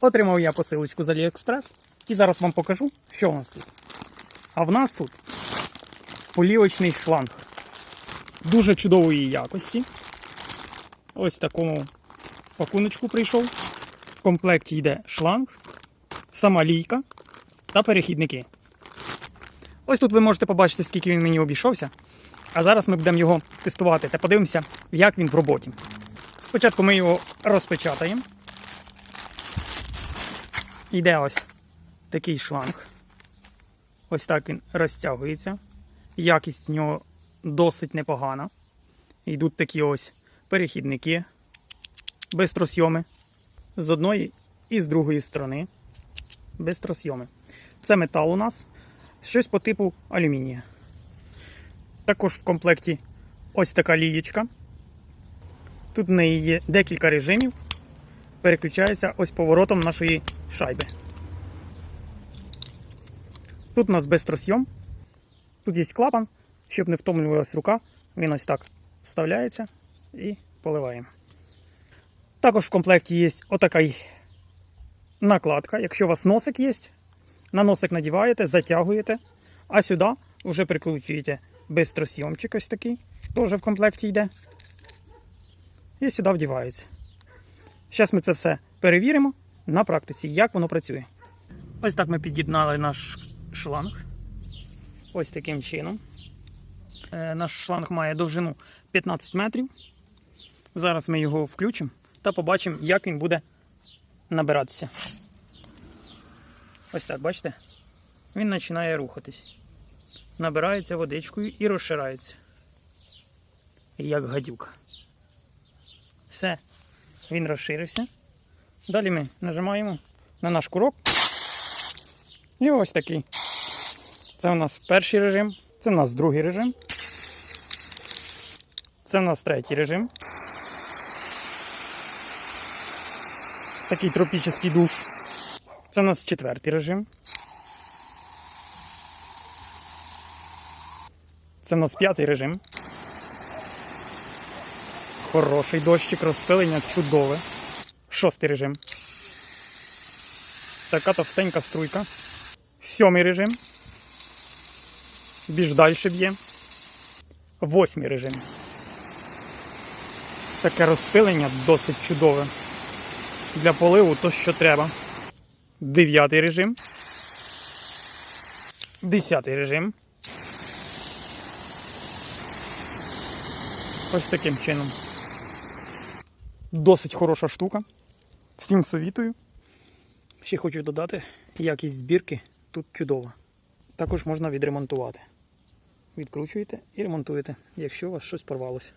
Отримав я посилочку з AliExpress і зараз вам покажу, що у нас тут. А в нас тут полівочний шланг. Дуже чудової якості. Ось в такому пакуночку прийшов. В комплекті йде шланг, сама лійка та перехідники. Ось тут ви можете побачити, скільки він мені обійшовся. А зараз ми будемо його тестувати та подивимося, як він в роботі. Спочатку ми його розпечатаємо. Йде ось такий шланг. Ось так він розтягується. Якість в нього досить непогана. Йдуть такі ось перехідники, бистросйоми з одної і з другої сторони. Бистросйоми. Це метал у нас, щось по типу алюмінія. Також в комплекті ось така лієчка. Тут в неї є декілька режимів. Переключається ось поворотом нашої шайби. Тут у нас безтросйом. Тут є клапан, щоб не втомлювалась рука. Він ось так вставляється і поливаємо. Також в комплекті є отака накладка. Якщо у вас носик є, на носик надіваєте, затягуєте, а сюди вже прикручуєте безтросйомчик ось такий, теж в комплекті йде. І сюди вдівається. Зараз ми це все перевіримо на практиці, як воно працює. Ось так ми під'єднали наш шланг. Ось таким чином. Е, Наш шланг має довжину 15 метрів. Зараз ми його включимо та побачимо, як він буде набиратися. Ось так, бачите? Він починає рухатись. Набирається водичкою і розширається. Як гадюка. Все, він розширився. Далі ми нажимаємо на наш курок. І ось такий. Це у нас перший режим, це у нас другий режим. Це у нас третій режим. Такий тропічний душ. Це у нас четвертий режим. Це у нас п'ятий режим. Хороший дощик, розпилення чудове. Шостий режим. Така товстенька струйка. Сьомий режим. Більш далі б'є. Восьмий режим. Таке розпилення досить чудове. Для поливу то, що треба. Дев'ятий режим. Десятий режим. Ось таким чином. Досить хороша штука. Всім совітую. Ще хочу додати, якість збірки тут чудова. Також можна відремонтувати. Відкручуєте і ремонтуєте, якщо у вас щось порвалося.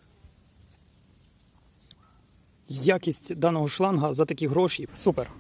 Якість даного шланга за такі гроші супер.